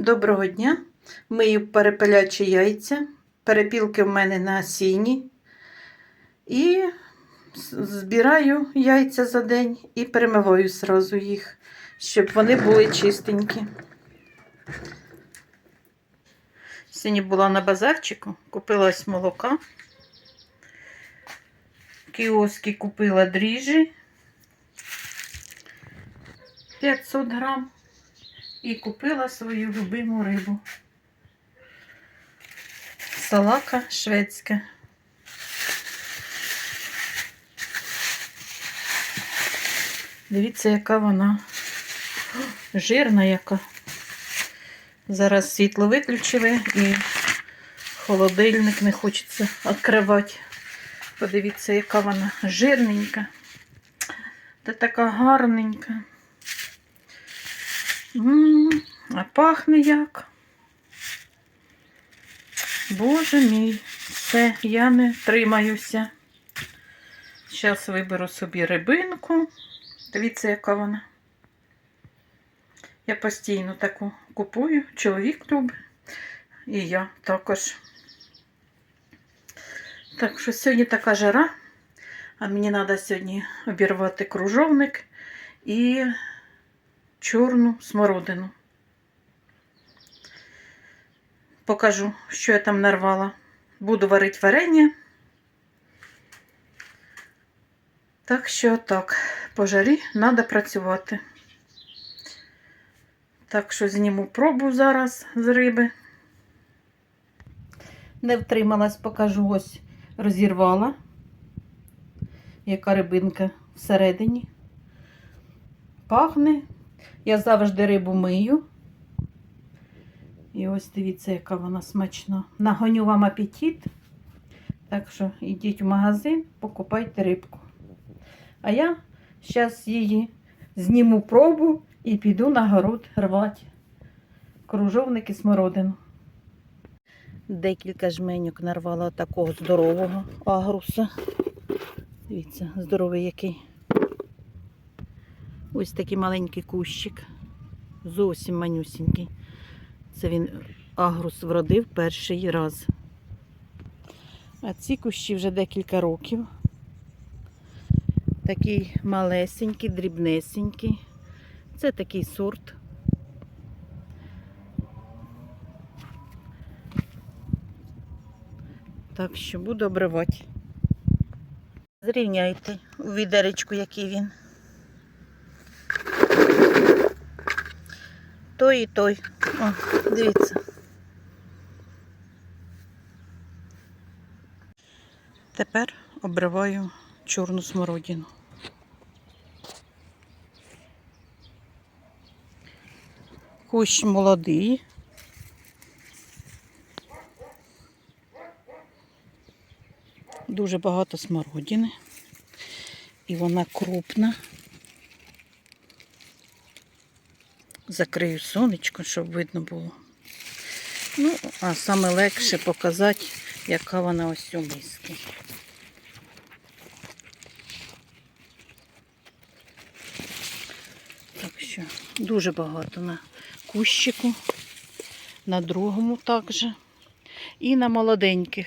Доброго дня! Мию перепелячі яйця. Перепілки в мене на сіні. І збираю яйця за день і перемиваю зразу їх, щоб вони були чистенькі. Сьогодні була на базарчику, купила ось молока. В кіоскі купила дріжджі 500 грам. І купила свою любиму рибу. Салака шведська. Дивіться, яка вона жирна яка. Зараз світло виключили і холодильник не хочеться відкривати. Подивіться, яка вона жирненька. Та така гарненька. М, А пахне як. Боже мій, все, я не тримаюся. Зараз виберу собі рибинку. Дивіться, яка вона. Я постійно таку купую, чоловік любить. І я також. Так що сьогодні така жара, а мені треба сьогодні обірвати кружовник і чорну смородину. Покажу, що я там нарвала. Буду варити варення. Так що так, по жарі треба працювати. Так що зніму пробу зараз з риби. Не втрималась, покажу ось розірвала, яка рибинка всередині. Пахне. Я завжди рибу мию. І ось дивіться, яка вона смачна. Нагоню вам апетит. Так що йдіть в магазин, покупайте рибку. А я зараз її зніму пробу і піду на город рвати кружовник і смородину. Декілька жменьок нарвала такого здорового агруса. Дивіться, здоровий який. Ось такий маленький кущик. Зовсім манюсінький. Це він агрус вродив перший раз. А ці кущі вже декілька років. Такий малесенький, дрібнесенький. Це такий сорт. Так що буду обривати. Зрівняйте у відеречку, який він. Той і той. О, дивіться. Тепер обриваю чорну смородину. Кущ молодий. Дуже багато смородини. І вона крупна. Закрию сонечко, щоб видно було. Ну, а саме легше показати, яка вона ось у миски. Так що дуже багато на кущику, на другому також. І на молоденьких.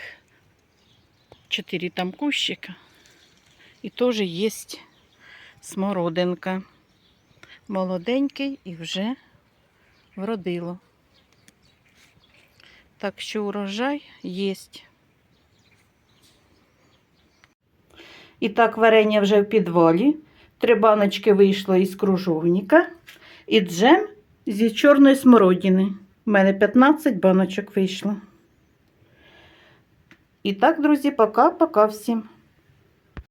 Чотири там кущика. І теж є смородинка. Молоденький і вже вродило. Так що урожай є. І так, варення вже в підвалі. Три баночки вийшло із кружовника. І джем зі чорної смородини. У мене 15 баночок вийшло. І так, друзі, пока-пока всім.